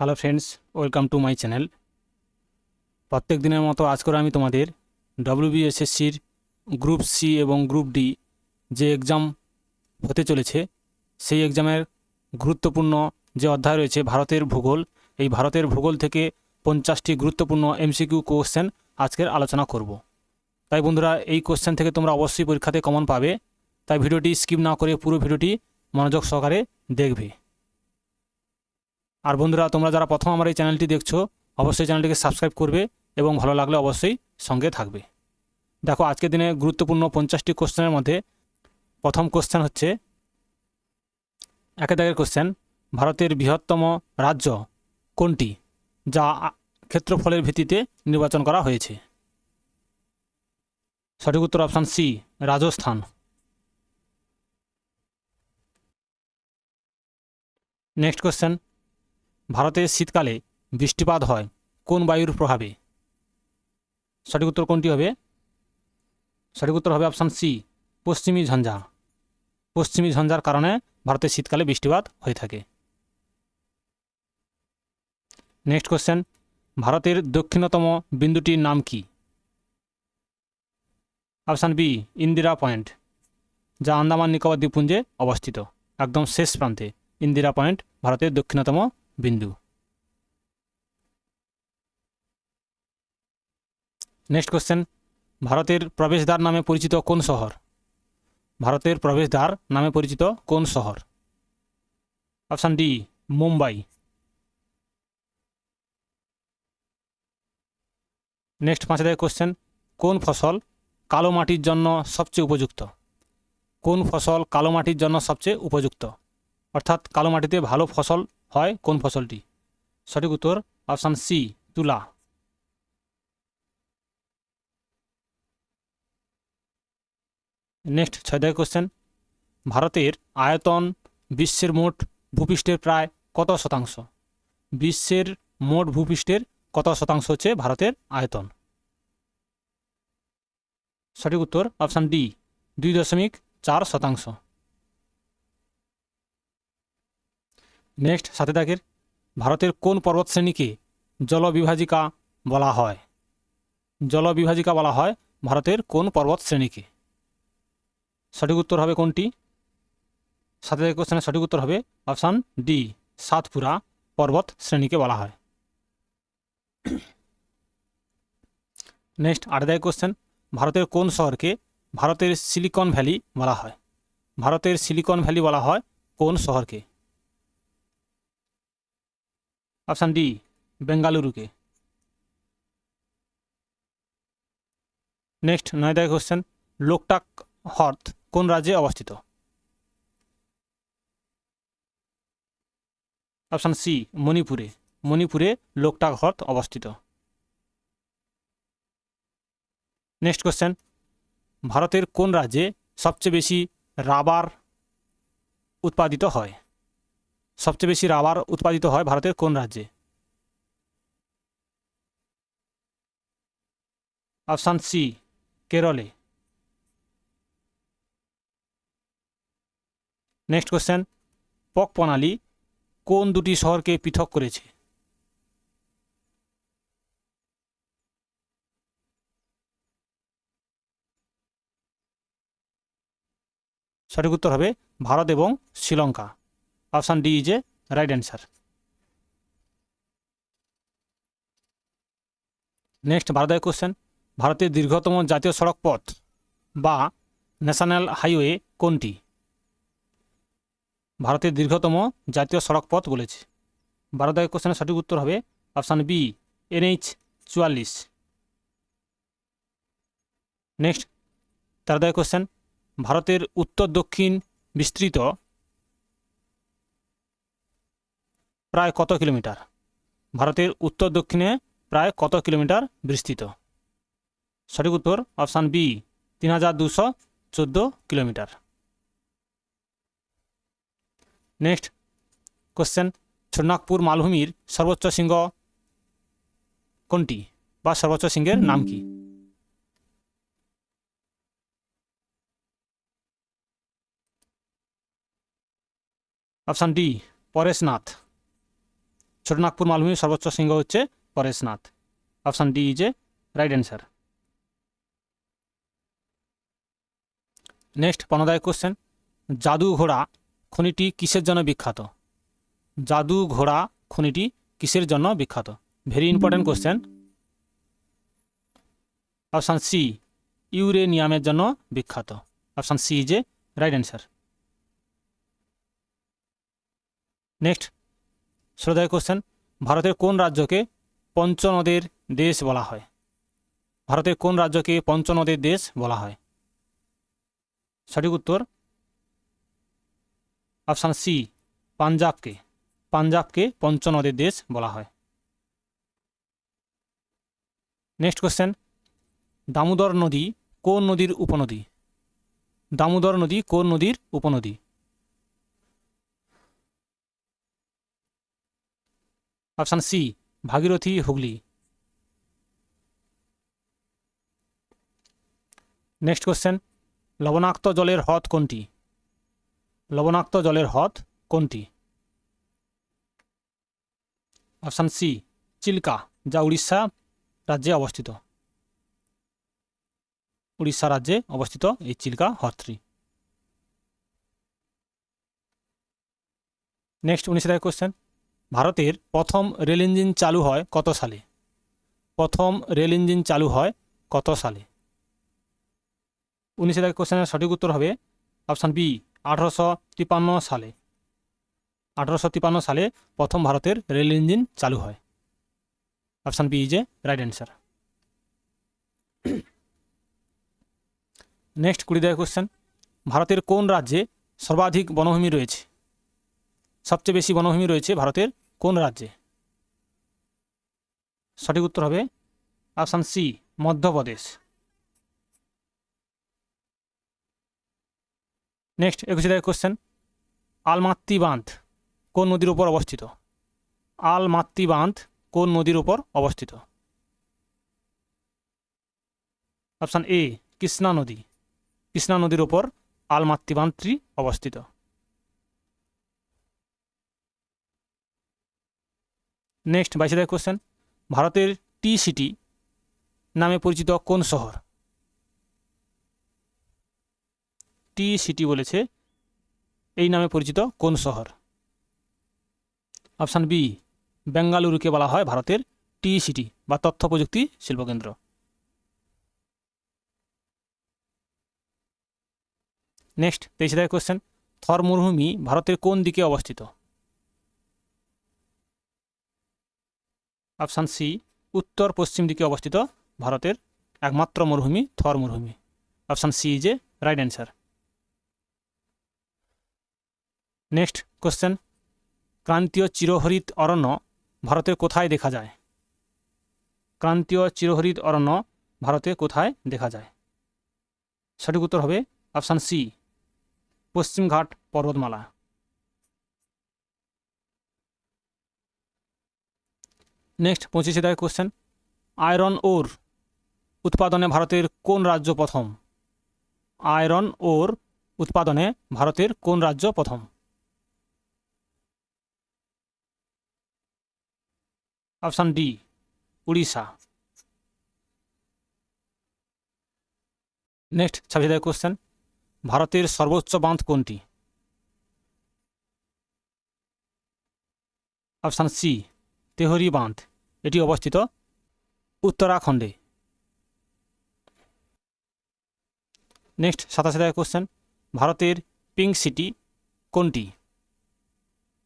Hello friends, welcome to my channel. প্রত্যেক দিনের মতো আজ করে আমি তোমাদের ডব্লিউবিএসএসসির গ্রুপ সি এবং গ্রুপ ডি যে এক্সাম হতে চলেছে, সেই এক্সামের গুরুত্বপূর্ণ যে অধ্যায় রয়েছে ভারতের ভূগোল, এই ভারতের ভূগোল থেকে পঞ্চাশটি গুরুত্বপূর্ণ এমসিকিউ কোশ্চেন আজকের আলোচনা করব। তাই বন্ধুরা, এই কোশ্চেন থেকে তোমরা অবশ্যই পরীক্ষাতে কমন পাবে। তাই ভিডিওটি স্কিপ না করে পুরো ভিডিওটি মনোযোগ সহকারে দেখবে। আর বন্ধুরা, তোমরা যারা প্রথম আমার এই চ্যানেলটি দেখছ, অবশ্যই চ্যানেলটিকে সাবস্ক্রাইব করবে এবং ভালো লাগলে অবশ্যই সঙ্গে থাকবে। দেখো, আজকের দিনে গুরুত্বপূর্ণ পঞ্চাশটি কোশ্চেনের মধ্যে প্রথম কোশ্চেন হচ্ছে, একে দাগের কোশ্চেন, ভারতের বৃহত্তম রাজ্য কোনটি, যা ক্ষেত্রফলের ভিত্তিতে নির্বাচন করা হয়েছে? সঠিক উত্তর option C, Rajasthan. Next question ভারতে শীতকালে বৃষ্টিপাত হয়। কোন বায়ুর প্রভাবে? সঠিক উত্তর কোনটি হবে? সঠিক উত্তর হবে অপশান সি, পশ্চিমী ঝঞ্ঝা। পশ্চিমী ঝঞ্ঝার কারণে ভারতে শীতকালে বৃষ্টিপাত হয়ে থাকে। নেক্সট কোশ্চেন, ভারতের দক্ষিণতম বিন্দুটির নাম কি? অপশান বি, ইন্দিরা পয়েন্ট, যা আন্দামান নিকোবর দ্বীপপুঞ্জে অবস্থিত। একদম শেষ প্রান্তে ইন্দিরা পয়েন্ট, ভারতের দক্ষিণতম বিন্দু। নেক্সট কোশ্চেন ভারতের প্রবেশদ্বার নামে পরিচিত কোন শহর? ভারতের প্রবেশদ্বার নামে পরিচিত কোন শহর? Option D Mumbai. নেক্সট পাঁচ হাজার কোশ্চেন কোন ফসল কালো মাটির জন্য সবচেয়ে উপযুক্ত? কোন ফসল কালো মাটির জন্য সবচেয়ে উপযুক্ত? অর্থাৎ কালো মাটিতে ভালো ফসল হয় কোন ফসলটি? সঠিক উত্তর অপশান সি, তুলা। নেক্সট ছয় কোশ্চেন ভারতের আয়তন বিশ্বের মোট ভূপৃষ্ঠের প্রায় কত শতাংশ? বিশ্বের মোট ভূপৃষ্ঠের কত শতাংশ হচ্ছে ভারতের আয়তন? সঠিক উত্তর অপশান ডি, দুই দশমিক চার শতাংশ। নেক্সট সাথে দাগের ভারতের কোন পর্বত শ্রেণীকে জলবিভাজিকা বলা হয়? জলবিভাজিকা বলা হয় ভারতের কোন পর্বত শ্রেণীকে সঠিক উত্তর হবে কোনটি? সাথে দাগের কোশ্চেনের সঠিক উত্তর হবে অপশান ডি, সাতপুরা পর্বত শ্রেণীকে বলা হয়। নেক্সট আট দাগের কোশ্চেন, ভারতের কোন শহরকে ভারতের সিলিকন ভ্যালি বলা হয়? ভারতের সিলিকন ভ্যালি বলা হয় কোন শহরকে? Option D, বেঙ্গালুরুকে। নেক্সট নয় দাগের কোশ্চেন লোকটাক হ্রদ কোন রাজ্যে অবস্থিত? অপশান সি, মণিপুরে। মণিপুরে লোকটাক হ্রদ অবস্থিত। নেক্সট কোশ্চেন ভারতের কোন রাজ্যে সবচেয়ে বেশি রাবার উৎপাদিত হয়? সবচেয়ে বেশি রাবার উৎপাদিত হয় ভারতের কোন রাজ্যে? অপশান সি, কেরলে। নেক্সট কোশ্চেন, পক প্রণালী কোন দুটি শহরকে পৃথক করেছে? সঠিক উত্তর হবে ভারত এবং Sri Lanka. Option D is a right answer. Next ভারতের কোশ্চেন, ভারতের দীর্ঘতম জাতীয় সড়ক পথ বা ন্যাশনাল হাইওয়ে কোনটি? ভারতের দীর্ঘতম জাতীয় সড়ক পথ বলেছে। দাগের কোশ্চেনের সঠিক উত্তর হবে অপশান বি, এনএইচ চুয়াল্লিশ। নেক্সট তেরো দাগের কোশ্চেন, ভারতের উত্তর দক্ষিণ বিস্তৃত প্রায় কত কিলোমিটার? ভারতের উত্তর দক্ষিণে প্রায় কত কিলোমিটার বিস্তৃত? সঠিক উত্তর অপশান বি, তিন হাজার দুশো চোদ্দ কিলোমিটার। নেক্সট কোশ্চেন ছোটনাগপুর মালভূমির সর্বোচ্চ শৃঙ্গ কোনটি বা সর্বোচ্চ শৃঙ্গের নাম কি? Option D, Pareshnath. ছোটনাগপুর মালভূমির সর্বোচ্চ শৃঙ্গ হচ্ছে Parasnath. Option D is a right answer. Next পনেরোদায় question, Jaduguda খনিটি কিসের জন্য বিখ্যাত? জাদু ঘোড়া খনিটি কিসের জন্য বিখ্যাত? Very important question option C, ইউরেনিয়ামের জন্য বিখ্যাত। Option C is a right answer. Next শ্রোতায় question ভারতের কোন রাজ্যকে পঞ্চনদের দেশ বলা হয়? ভারতের কোন রাজ্যকে পঞ্চনদের দেশ বলা হয়? সঠিক উত্তর অপশান সি পাঞ্জাবকে। পাঞ্জাবকে পঞ্চনদের দেশ বলা হয়। নেক্সট কোশ্চেন দামোদর নদী কোন নদীর উপনদী? দামোদর নদী কোন নদীর উপনদী? Option C, Bhagirathi Hooghly. Next question লবণাক্ত জলের হ্রদ কোনটি? লবণাক্ত জলের হ্রদ কোনটি? অপশান সি চিল্কা, যা উড়িষ্যা রাজ্যে অবস্থিত। উড়িষ্যা রাজ্যে অবস্থিত এই চিল্কা হ্রদটি। নেক্সট উনিশ কোশ্চেন ভারতের প্রথম রেল ইঞ্জিন চালু হয় কত সালে? প্রথম রেল ইঞ্জিন চালু হয় কত সালে? উনিশে কোশ্চেনের সঠিক উত্তর হবে অপশান বি আঠারোশো তিপান্ন সালে। আঠারোশো তিপান্ন সালে প্রথম ভারতের রেল ইঞ্জিন চালু হয়। Option B is a right answer next কুড়ি দেয় কোশ্চেন ভারতের কোন রাজ্যে সর্বাধিক বনভূমি রয়েছে? সবচেয়ে বেশি বনভূমি রয়েছে ভারতের কোন রাজ্যে? সঠিক উত্তর হবে অপশান সি, মধ্যপ্রদেশ। নেক্সট, একুশে দেয় কোশ্চেন আলমাত্তি বাঁধ কোন নদীর উপর অবস্থিত? আলমাত্তি বাঁধ কোন নদীর উপর অবস্থিত? অপশান এ, কৃষ্ণা নদী। কৃষ্ণা নদীর উপর আলমাত্তি বাঁধটি অবস্থিত। নেক্সট বাইশে দেয় কোশ্চেন ভারতের টি সিটি নামে পরিচিত কোন শহর? টি সিটি বলেছে, এই নামে পরিচিত কোন শহর? অপশান বি বেঙ্গালুরুকে বলা হয় ভারতের টি সিটি বা তথ্য প্রযুক্তি শিল্পকেন্দ্র। নেক্সট তেইশে দেয় কোশ্চেন থর মরুভূমি ভারতের কোন দিকে অবস্থিত? অপশান সি, উত্তর পশ্চিম দিকে অবস্থিত ভারতের একমাত্র মরুভূমি থর মরুভূমি। Option C is a right answer next question ক্রান্তীয় চিরহরিত অরণ্য ভারতের কোথায় দেখা যায়? ক্রান্তীয় চিরহরিত অরণ্য ভারতে কোথায় দেখা যায়? সঠিক উত্তর হবে অপশান সি, পশ্চিমঘাট পর্বতমালা। নেক্সট পঁচিশে দেয় কোশ্চেন আয়রন ওর উৎপাদনে ভারতের কোন রাজ্য প্রথম? আয়রন ওর উৎপাদনে ভারতের কোন রাজ্য প্রথম? Option D Orissa. নেক্সট ছাব্বিশে দেয় কোশ্চেন ভারতের সর্বোচ্চ বাঁধ কোনটি? অপশান সি তেহরি বাঁধ। এটি অবস্থিত উত্তরাখণ্ডে। নেক্সট সাতাশে দেয় কোশ্চেন ভারতের পিঙ্ক সিটি কোনটি?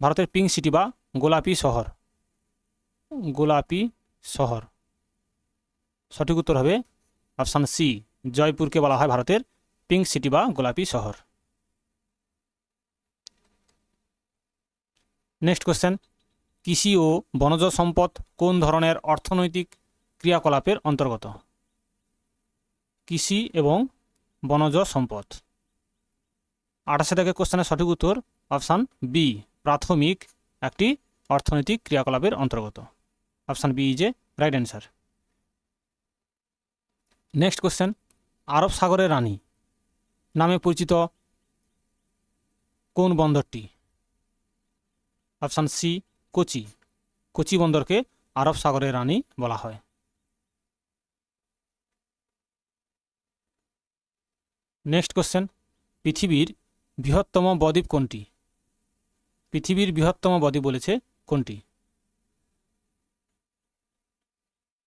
ভারতের পিঙ্ক সিটি বা গোলাপি শহর। গোলাপি শহর। সঠিক উত্তর হবে অপশান সি জয়পুরকে বলা হয় ভারতের পিঙ্ক সিটি বা গোলাপি শহর। নেক্সট কোশ্চেন কৃষি ও বনজ সম্পদ কোন ধরনের অর্থনৈতিক ক্রিয়াকলাপের অন্তর্গত? কৃষি এবং বনজ সম্পদ। আঠাশে থেকে কোশ্চেনের সঠিক উত্তর অপশান বি প্রাথমিক একটি অর্থনৈতিক ক্রিয়াকলাপের অন্তর্গত। Option B is a right answer next question আরব সাগরের রানী নামে পরিচিত কোন বন্দরটি? অপশান সি কোচি কোচি বন্দরকে আরব সাগরের রানী বলা হয়। নেক্সট কোশ্চেন পৃথিবীর বৃহত্তম বদ্বীপ কোনটি? পৃথিবীর বৃহত্তম বদ্বীপ বলেছে কোনটি?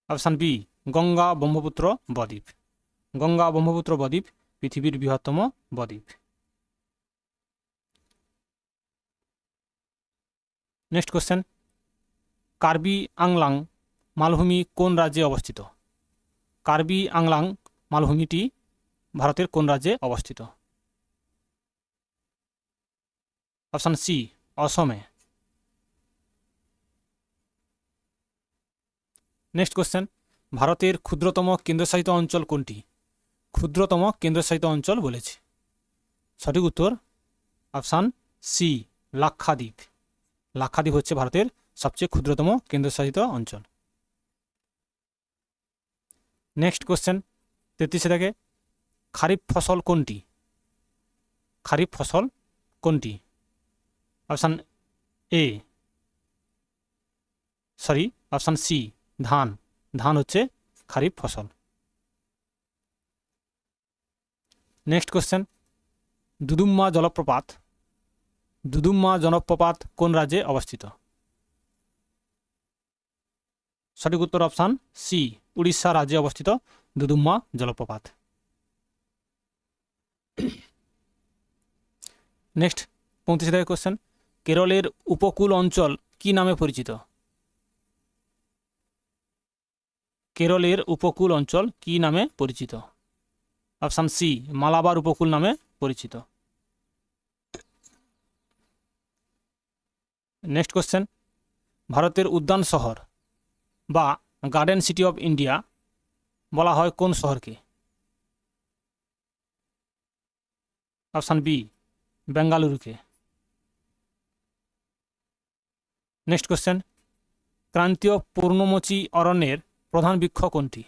অপশান বি গঙ্গা ব্রহ্মপুত্র বদ্বীপ। গঙ্গা ব্রহ্মপুত্র বদ্বীপ পৃথিবীর বৃহত্তম বদ্বীপ। নেক্সট কোশ্চেন কার্বি আংলাং মালভূমি কোন রাজ্যে অবস্থিত? কার্বি আংলাং মালভূমিটি ভারতের কোন রাজ্যে অবস্থিত? অপশান সি অসমে নেক্সট কোশ্চেন ভারতের ক্ষুদ্রতম কেন্দ্রশাসিত অঞ্চল কোনটি? ক্ষুদ্রতম কেন্দ্রশাসিত অঞ্চল বলেছে। সঠিক উত্তর অপশান সি লাক্ষাদ্বীপ। লাক্ষাদ্বীপ হচ্ছে ভারতের সবচেয়ে ক্ষুদ্রতম কেন্দ্রশাসিত অঞ্চল। নেক্সট কোশ্চেন তেত্রিশে থেকে, খারিফ ফসল কোনটি? খারিফ ফসল কোনটি? Option A sorry option C ধান। ধান হচ্ছে খারিফ ফসল। নেক্সট কোশ্চেন দুদুম্মা জলপ্রপাত দুদুম্মা জলপ্রপাত কোন রাজ্যে অবস্থিত? সঠিক উত্তর অপশান সি উড়িষ্যা রাজ্যে অবস্থিত দুদুম্মা জলপ্রপাত। নেক্সট পঁয়ত্রিশ থেকে কোশ্চেন কেরলের উপকূল অঞ্চল কি নামে পরিচিত? কেরলের উপকূল অঞ্চল কি নামে পরিচিত? অপশান সি মালাবার উপকূল নামে পরিচিত। নেক্সট কোশ্চেন ভারতের উদ্যান শহর বা গার্ডেন সিটি অফ ইন্ডিয়া বলা হয় কোন শহরকে? অপশান বি বেঙ্গালুরুকে নেক্সট কোশ্চেন ক্রান্তীয় পূর্ণমোচী অরণ্যের প্রধান বৃক্ষ কোনটি?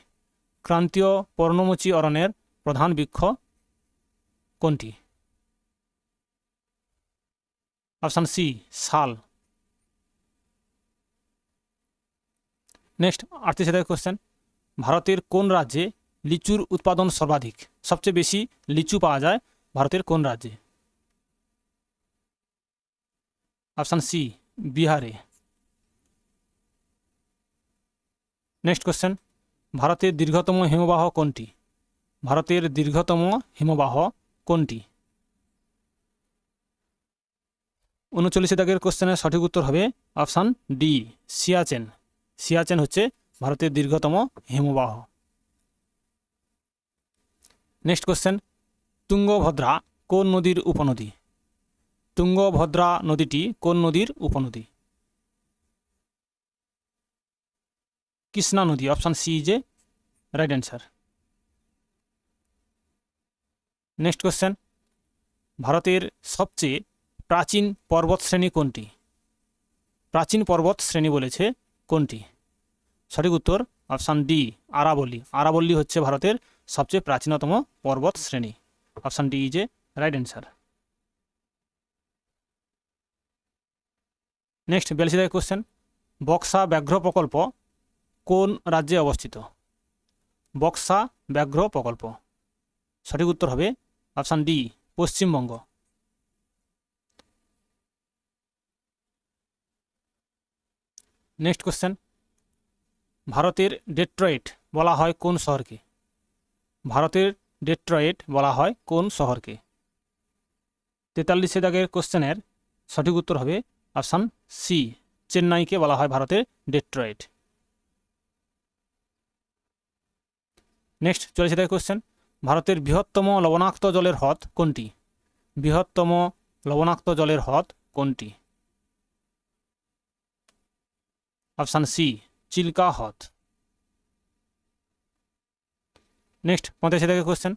ক্রান্তীয় পর্ণমোচী অরণ্যের প্রধান বৃক্ষ কোনটি? অপশান সি শাল। নেক্সট আটত্রিশ হাজার কোশ্চেন ভারতের কোন রাজ্যে লিচুর উৎপাদন সর্বাধিক? সবচেয়ে বেশি লিচু পাওয়া যায় ভারতের কোন রাজ্যে? অপশান সি বিহারে। নেক্সট কোশ্চেন ভারতের দীর্ঘতম হিমবাহ কোনটি? ভারতের দীর্ঘতম হিমবাহ কোনটি? উনচল্লিশে দাগের কোশ্চেনের সঠিক উত্তর হবে অপশান ডি সিয়াচেন। সিয়াচেন হচ্ছে ভারতের দীর্ঘতম হিমবাহ। নেক্সট কোশ্চেন তুঙ্গভদ্রা কোন নদীর উপনদী? তুঙ্গভদ্রা নদীটি কোন নদীর উপনদী? কৃষ্ণা নদী অপশান সি যে রাইট অ্যান্সার নেক্সট কোশ্চেন ভারতের সবচেয়ে প্রাচীন পর্বত শ্রেণি কোনটি? প্রাচীন পর্বত শ্রেণি বলেছে কোনটি? সঠিক উত্তর অপশান ডি, আরাবল্লী। আরাবল্লী হচ্ছে ভারতের সবচেয়ে প্রাচীনতম পর্বত শ্রেণি। Option D is a right answer. Next, বিয়াল্লিশ দাগের কোশ্চেন। বক্সা ব্যাঘ্র প্রকল্প কোন রাজ্যে অবস্থিত? বক্সা ব্যাঘ্র প্রকল্প। সঠিক উত্তর হবে option D, Paschimbanga. Next question ভারতের ডেট্রয়েট বলা হয় কোন শহরকে? ভারতের ডেট্রয়েট বলা হয় কোন শহরকে? তেতাল্লিশে দাগের কোশ্চেনের সঠিক উত্তর হবে অপশান সি চেন্নাইকে বলা হয় ভারতের ডেট্রয়েট নেক্সট চল্লিশে দাগের কোশ্চেন ভারতের বৃহত্তম লবণাক্ত জলের হ্রদ কোনটি? বৃহত্তম লবণাক্ত জলের হ্রদ কোনটি? অপশান সি, চিল্কা হ্রদ। নেক্সট পঁয়তাল্লিশে থেকে কোশ্চেন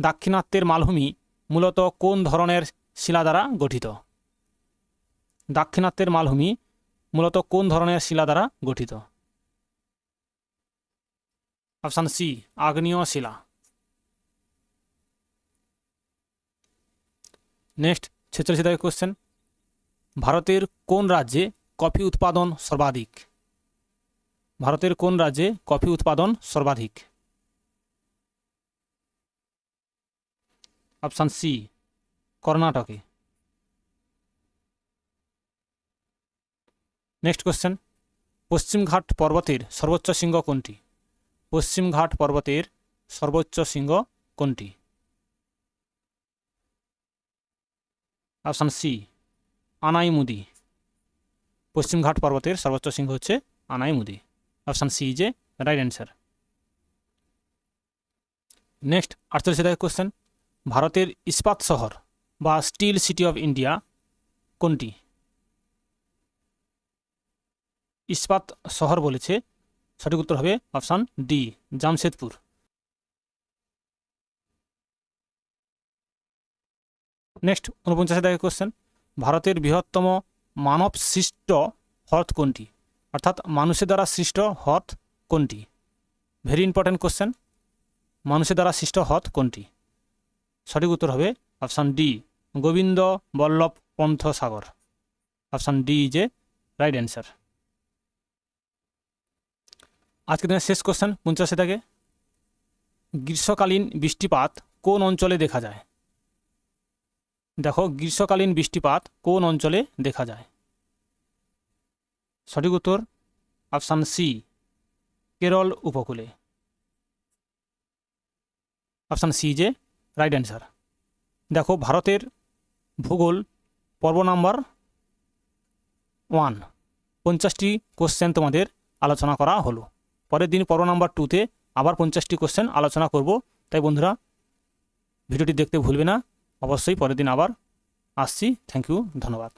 দাক্ষিণাত্যের মালভূমি মূলত কোন ধরনের শিলা দ্বারা গঠিত? দাক্ষিণাত্যের মালভূমি মূলত কোন ধরনের শিলা দ্বারা গঠিত? অপশান সি, আগ্নেয় শিলা। নেক্সট ছেচল্লিশে থেকে কোশ্চেন ভারতের কোন রাজ্যে কফি উৎপাদন সর্বাধিক? ভারতের কোন রাজ্যে কফি উৎপাদন সর্বাধিক? অপশান সি কর্ণাটকে। নেক্সট কোশ্চেন পশ্চিমঘাট পর্বতের সর্বোচ্চ শৃঙ্গ কোনটি? পশ্চিমঘাট পর্বতের সর্বোচ্চ শৃঙ্গ কোনটি? Option C Anaimudi. পশ্চিমঘাট পর্বতের সর্বোচ্চ শৃঙ্গ হচ্ছে আনাইমুদি অপশান সি যে রাইট অ্যান্সার। নেক্সট, আটচল্লিশ কোশ্চেন। ভারতের ইস্পাত শহর বা স্টিল সিটি অফ ইন্ডিয়া কোনটি? ইস্পাত শহর বলেছে, সঠিক উত্তর হবে অপশান ডি, জামশেদপুর। নেক্সট উনপঞ্চাশে দেখে কোশ্চেন। ভারতের বৃহত্তম মানব সৃষ্ট হ্রদ কোনটি? অর্থাৎ মানুষের দ্বারা সৃষ্ট হ্রদ কোনটি? ভেরি ইম্পর্ট্যান্ট কোশ্চেন মানুষের দ্বারা সৃষ্ট হ্রদ কোনটি? সঠিক উত্তর হবে option D Govind Ballabh Pant Sagar. Option D is a right answer আজকে দিনের শেষ কোশ্চেন পঞ্চাশে থেকে গ্রীষ্মকালীন বৃষ্টিপাত কোন অঞ্চলে দেখা যায়? দেখো, গ্রীষ্মকালীন বৃষ্টিপাত কোন অঞ্চলে দেখা যায়? সঠিক উত্তর, অপশান সি, কেরল উপকূলে। অপশান সি যে রাইট অ্যান্সার দেখো, ভারতের ভূগোল, পর্ব নাম্বার ওয়ান। পঞ্চাশটি কোশ্চেন তোমাদের আলোচনা করা হলো। পরের দিন পর্ব নাম্বার টুতে আবার পঞ্চাশটি কোশ্চেন আলোচনা করব। তাই বন্ধুরা, ভিডিওটি দেখতে ভুলবে না। অবশ্যই পরের দিন আবার আসছি। থ্যাংক ইউ ধন্যবাদ।